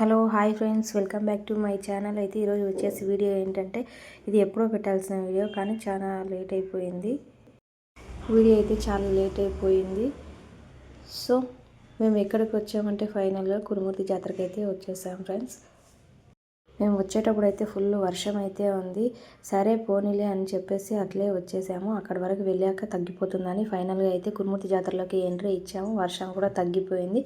Hello hi friends. Welcome back to my channel. అయితే ఈరోజు వచ్చేసి వీడియో ఏంటంటే ఇది ఎప్పుడో పెట్టాల్సిన వీడియో కానీ చాలా లేట్ అయిపోయింది. వీడియో అయితే చాలా లేట్ అయిపోయింది. సో మేము ఎక్కడికి వచ్చామంటే ఫైనల్గా కురుమూర్తి జాతరకి అయితే వచ్చేసాం ఫ్రెండ్స్. మేము వచ్చేటప్పుడు అయితే ఫుల్ వర్షం అయితే ఉంది. సరే పోనీలే అని చెప్పేసి అట్లే వచ్చేసాము. అక్కడి వరకు వెళ్ళాక తగ్గిపోతుందని ఫైనల్గా అయితే కురుమూర్తి జాతరలోకి ఎంట్రీ ఇచ్చాము. వర్షం కూడా తగ్గిపోయింది.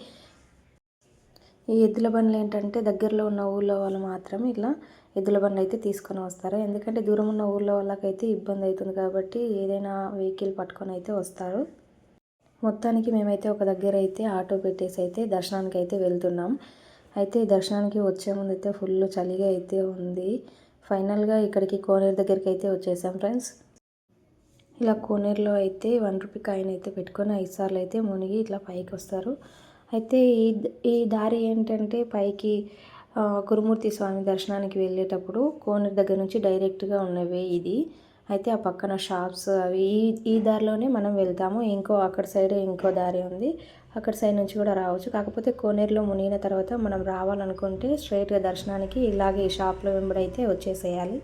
ఈ ఎద్దుల బండ్లు ఏంటంటే దగ్గరలో ఉన్న ఊళ్ళో వాళ్ళు మాత్రమే ఇట్లా ఎద్దుల బండ్లు అయితే తీసుకొని వస్తారు. ఎందుకంటే దూరం ఉన్న ఊళ్ళో వాళ్ళకైతే ఇబ్బంది అవుతుంది కాబట్టి ఏదైనా వెహికల్ పట్టుకొని అయితే వస్తారు. మొత్తానికి మేమైతే ఒక దగ్గర అయితే ఆటో పెట్టేసి అయితే దర్శనానికి అయితే వెళ్తున్నాం. అయితే దర్శనానికి వచ్చే ముందు అయితే ఫుల్ చలిగా అయితే ఉంది. ఫైనల్గా ఇక్కడికి కోనేరు దగ్గరికి అయితే వచ్చేసాం ఫ్రెండ్స్. ఇలా కోనేరులో అయితే వన్ రూపీ కాయిన్ అయితే పెట్టుకొని ఐదు సార్లు అయితే మునిగి ఇట్లా పైకి వస్తారు. అయితే ఈ ఈ దారి ఏంటంటే పైకి గురుమూర్తి స్వామి దర్శనానికి వెళ్ళేటప్పుడు కోనేరు దగ్గర నుంచి డైరెక్ట్గా ఉన్నవే ఇది. అయితే ఆ పక్కన షాప్స్ అవి ఈ ఈ దారిలోనే మనం వెళ్తాము. ఇంకో అక్కడ సైడ్ ఇంకో దారి ఉంది. అక్కడ సైడ్ నుంచి కూడా రావచ్చు. కాకపోతే కోనేరులో మునిగిన తర్వాత మనం రావాలనుకుంటే స్ట్రైట్గా దర్శనానికి ఇలాగే ఈ షాప్లో వెంబడైతే వచ్చేసేయాలి.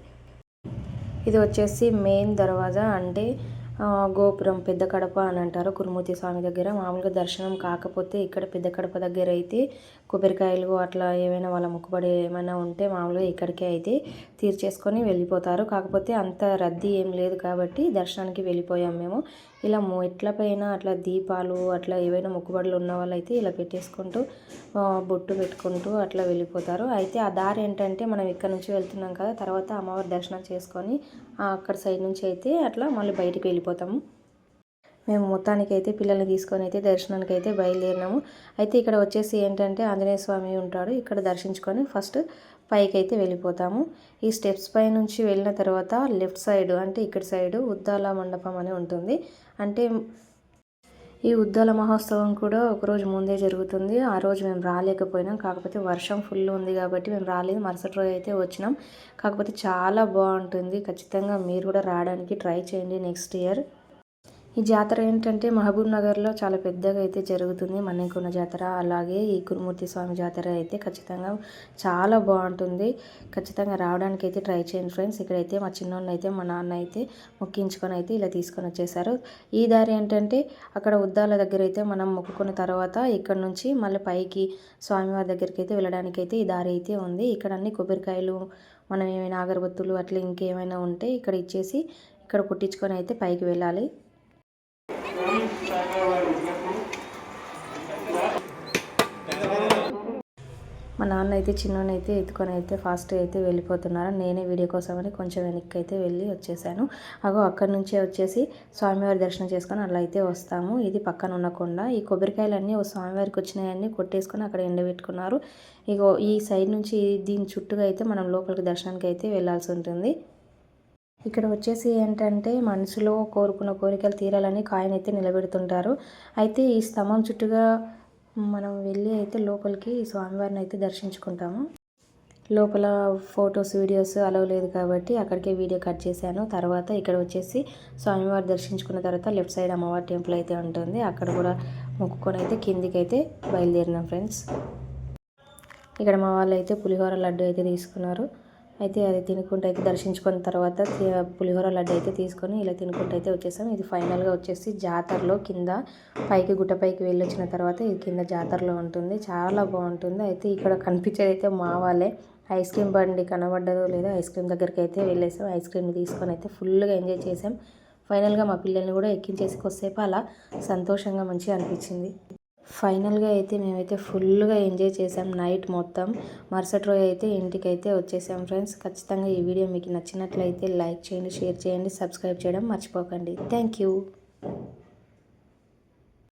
ఇది వచ్చేసి మెయిన్ దర్వాజా అంటే గోపురం పెద్ద కడప అని అంటారు. కురుమూర్తి స్వామి దగ్గర. మామూలుగా దర్శనం కాకపోతే ఇక్కడ పెద్ద కడప దగ్గర అయితే కొబ్బరికాయలు అట్లా ఏమైనా వాళ్ళ మొక్కుబడి ఏమైనా ఉంటే మామూలుగా ఇక్కడికే అయితే తీర్చేసుకొని వెళ్ళిపోతారు. కాకపోతే అంత రద్దీ ఏం లేదు కాబట్టి దర్శనానికి వెళ్ళిపోయాం మేము. ఇలా ఎట్ల పైన అట్లా దీపాలు అట్లా ఏవైనా మొక్కుబడులు ఉన్న వాళ్ళైతే ఇలా పెట్టేసుకుంటూ బొట్టు పెట్టుకుంటూ అట్లా వెళ్ళిపోతారు. అయితే ఆ దారి ఏంటంటే మనం ఇక్కడ నుంచి వెళ్తున్నాం కదా తర్వాత అమ్మవారి దర్శనం చేసుకొని అక్కడ సైడ్ నుంచి అయితే అట్లా మళ్ళీ బయటికి వెళ్ళిపోతాము. మేము మొత్తానికి అయితే పిల్లల్ని తీసుకొని అయితే దర్శనానికి అయితే బయలుదేరినాము. అయితే ఇక్కడ వచ్చేసి ఏంటంటే ఆంజనేయ స్వామి ఉంటాడు. ఇక్కడ దర్శించుకొని ఫస్ట్ పైకి అయితే వెళ్ళిపోతాము. ఈ స్టెప్స్ పై నుంచి వెళ్ళిన తర్వాత లెఫ్ట్ సైడ్ అంటే ఇక్కడ సైడ్ ఉద్దాల మండపం అని ఉంటుంది. అంటే ఈ ఉద్దాల మహోత్సవం కూడా ఒకరోజు ముందే జరుగుతుంది. ఆ రోజు మేము రాలేకపోయినాం. కాకపోతే వర్షం ఫుల్ ఉంది కాబట్టి మేము రాలేదు. మరుసటి రోజు అయితే వచ్చినాం. కాకపోతే చాలా బాగుంటుంది. ఖచ్చితంగా మీరు కూడా రావడానికి ట్రై చేయండి నెక్స్ట్ ఇయర్. ఈ జాతర ఏంటంటే మహబూబ్ నగర్లో చాలా పెద్దగా అయితే జరుగుతుంది మన్నెకొండ జాతర. అలాగే ఈ కురుమూర్తి స్వామి జాతర అయితే ఖచ్చితంగా చాలా బాగుంటుంది. ఖచ్చితంగా రావడానికి అయితే ట్రై చేయండి ఫ్రెండ్స్. ఇక్కడైతే మా చిన్నోడిని అయితే మా నాన్న అయితే మొక్కించుకొని అయితే ఇలా తీసుకొని వచ్చేసారు. ఈ దారి ఏంటంటే అక్కడ ఉద్దాల దగ్గర అయితే మనం మొక్కుకున్న తర్వాత ఇక్కడ నుంచి మళ్ళీ పైకి స్వామివారి దగ్గరికి అయితే వెళ్ళడానికి అయితే ఈ దారి అయితే ఉంది. ఇక్కడ అన్ని కొబ్బరికాయలు మనం ఏమైనా అగరబత్తులు అట్లా ఇంకేమైనా ఉంటే ఇక్కడ ఇచ్చేసి ఇక్కడ కుట్టించుకొని అయితే పైకి వెళ్ళాలి. మా నాన్న అయితే చిన్నోని అయితే ఎత్తుకొని అయితే ఫాస్ట్గా అయితే వెళ్ళిపోతున్నారు. నేనే వీడియో కోసమని కొంచెం వెనక్కి అయితే వెళ్ళి వచ్చేసాను. అగో అక్కడి నుంచే వచ్చేసి స్వామివారి దర్శనం చేసుకొని అలా అయితే వస్తాము. ఇది పక్కన ఉన్న కొండ. ఈ కొబ్బరికాయలన్నీ స్వామివారికి వచ్చినాయన్నీ కొట్టేసుకొని అక్కడ ఎండబెట్టుకున్నారు. ఇగో ఈ సైడ్ నుంచి దీని చుట్టూగా అయితే మనం లోపలికి దర్శనానికి అయితే వెళ్ళాల్సి ఉంటుంది. ఇక్కడ వచ్చేసి ఏంటంటే మనసులో కోరుకున్న కోరికలు తీరాలని కాయన అయితే నిలబెడుతుంటారు. అయితే ఈ స్తంభం చుట్టూగా మనం వెళ్ళి అయితే లోపలికి స్వామివారిని అయితే దర్శించుకుంటాము. లోపల ఫొటోస్ వీడియోస్ అలవ్ లేదు కాబట్టి అక్కడికే వీడియో కట్ చేశాను. తర్వాత ఇక్కడ వచ్చేసి స్వామివారి దర్శించుకున్న తర్వాత లెఫ్ట్ సైడ్ అమ్మవారి టెంపుల్ అయితే ఉంటుంది. అక్కడ కూడా మొక్కుకొని అయితే కిందికి అయితే బయలుదేరినాం ఫ్రెండ్స్. ఇక్కడ మా వాళ్ళు అయితే పులిహోర లడ్డు అయితే తీసుకున్నారు. అయితే అది తినుకుంటూ అయితే దర్శించుకున్న తర్వాత పులిహోర లడ్డు అయితే తీసుకొని ఇలా తినుకుంటూ అయితే వచ్చేసాం. ఇది ఫైనల్గా వచ్చేసి జాతరలో కింద పైకి గుట్ట పైకి తర్వాత ఇది కింద జాతరలో ఉంటుంది. చాలా బాగుంటుంది. అయితే ఇక్కడ కనిపించేది అయితే మా వాళ్ళే. ఐస్ క్రీమ్ బండి కనబడ్డదో లేదో ఐస్ క్రీమ్ దగ్గరికి అయితే వెళ్ళేసాం. ఐస్ క్రీమ్ తీసుకొని అయితే ఫుల్గా ఎంజాయ్ చేసాం. ఫైనల్గా మా పిల్లల్ని కూడా ఎక్కించేసి కొద్దిసేపు అలా సంతోషంగా మంచిగా అనిపించింది. ఫైనల్గా అయితే మేమైతే ఫుల్గా ఎంజాయ్ చేసాం నైట్ మొత్తం. మరుసటి రోజు అయితే ఇంటికి అయితే వచ్చేసాం ఫ్రెండ్స్. ఖచ్చితంగా ఈ వీడియో మీకు నచ్చినట్లయితే లైక్ చేయండి షేర్ చేయండి సబ్స్క్రైబ్ చేయడం మర్చిపోకండి. Thank you.